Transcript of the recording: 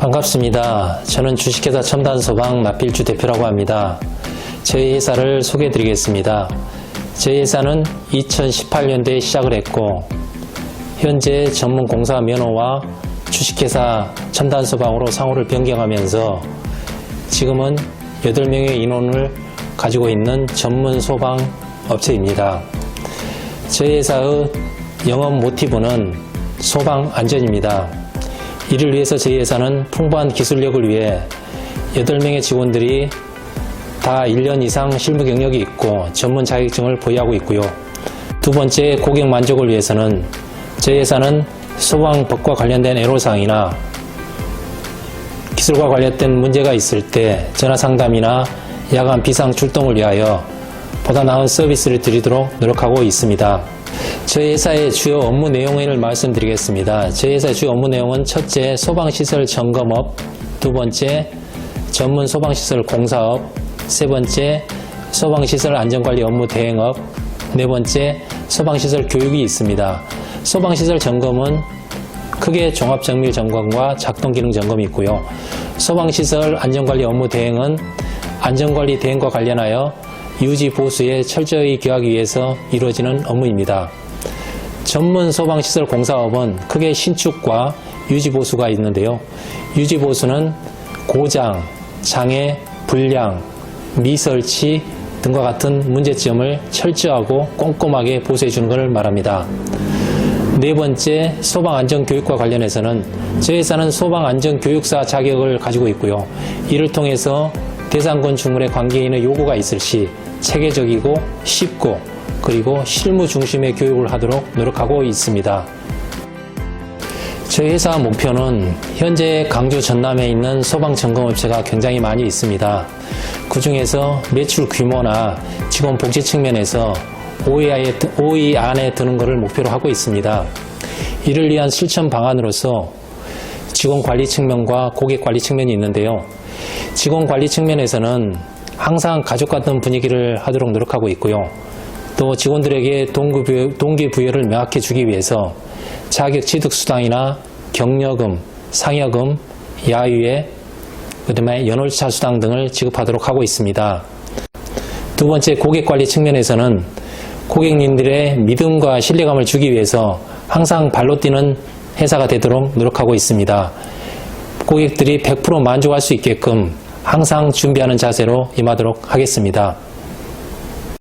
반갑습니다. 저는 주식회사 첨단소방 나필주 대표라고 합니다. 저희 회사를 소개해 드리겠습니다. 저희 회사는 2018년도에 시작을 했고 현재 전문 공사 면허와 주식회사 첨단소방으로 상호를 변경하면서 지금은 8명의 인원을 가지고 있는 전문 소방 업체입니다. 저희 회사의 영업 모티브는 소방 안전입니다. 이를 위해서 저희 회사는 풍부한 기술력을 위해 8명의 직원들이 다 1년 이상 실무 경력이 있고 전문 자격증을 보유하고 있고요. 두 번째 고객 만족을 위해서는 저희 회사는 소방법과 관련된 애로사항이나 기술과 관련된 문제가 있을 때 전화 상담이나 야간 비상 출동을 위하여 보다 나은 서비스를 드리도록 노력하고 있습니다. 저희 회사의 주요 업무 내용을 말씀드리겠습니다. 저희 회사의 주요 업무 내용은 첫째, 소방시설 점검업, 두 번째, 전문 소방시설 공사업, 세 번째, 소방시설 안전관리 업무 대행업, 네 번째, 소방시설 교육이 있습니다. 소방시설 점검은 크게 종합정밀 점검과 작동기능 점검이 있고요. 소방시설 안전관리 업무 대행은 안전관리 대행과 관련하여 유지 보수에 철저히 기하기 위해서 이루어지는 업무입니다. 전문 소방시설 공사업은 크게 신축과 유지 보수가 있는데요. 유지 보수는 고장, 장애, 불량, 미설치 등과 같은 문제점을 철저하고 꼼꼼하게 보수해 주는 것을 말합니다. 네 번째, 소방안전교육과 관련해서는 저희 회사는 소방안전교육사 자격을 가지고 있고요. 이를 통해서 대상 건축물의 관계인의 요구가 있을 시 체계적이고 쉽고 그리고 실무 중심의 교육을 하도록 노력하고 있습니다. 저희 회사 목표는 현재 강주 전남에 있는 소방 점검업체가 굉장히 많이 있습니다. 그 중에서 매출 규모나 직원 복지 측면에서 5위, 5위 안에 드는 것을 목표로 하고 있습니다. 이를 위한 실천 방안으로서 직원 관리 측면과 고객 관리 측면이 있는데요. 직원 관리 측면에서는 항상 가족 같은 분위기를 하도록 노력하고 있고요. 또 직원들에게 동기부여, 동기부여 를 명확히 주기 위해서 자격 취득 수당이나 경력금, 상여금, 야유회, 그다음에 연월차 수당 등을 지급하도록 하고 있습니다. 두 번째 고객 관리 측면에서는 고객님들의 믿음과 신뢰감을 주기 위해서 항상 발로 뛰는 회사가 되도록 노력하고 있습니다. 고객들이 100% 만족할 수 있게끔 항상 준비하는 자세로 임하도록 하겠습니다.